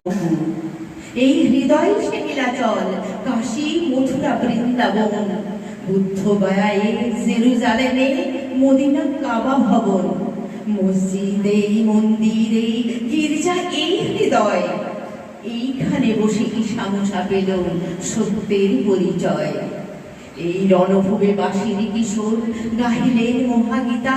এই হৃদয় সে নীলাচল, কাশী, মথুরা, বৃন্দাবন। বুদ্ধ গয়ায় জেরুজালেমে মদিনা কাবা ভবন। মসজিদ, মন্দির গির্জা এই হৃদয়। এইখানে বসে ঈশামশা পেল সত্যের পরিচয়। এই রণভূমে বাসিনী কিশোর গাহিলেন মহাগীতা।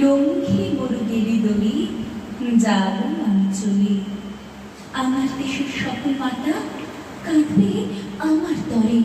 লঙ্ঘি মরু দেবী দলি যাব আমি চলে। আমার দেশের সকল মাতা কাঁদবে আমার তরে।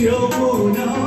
就不能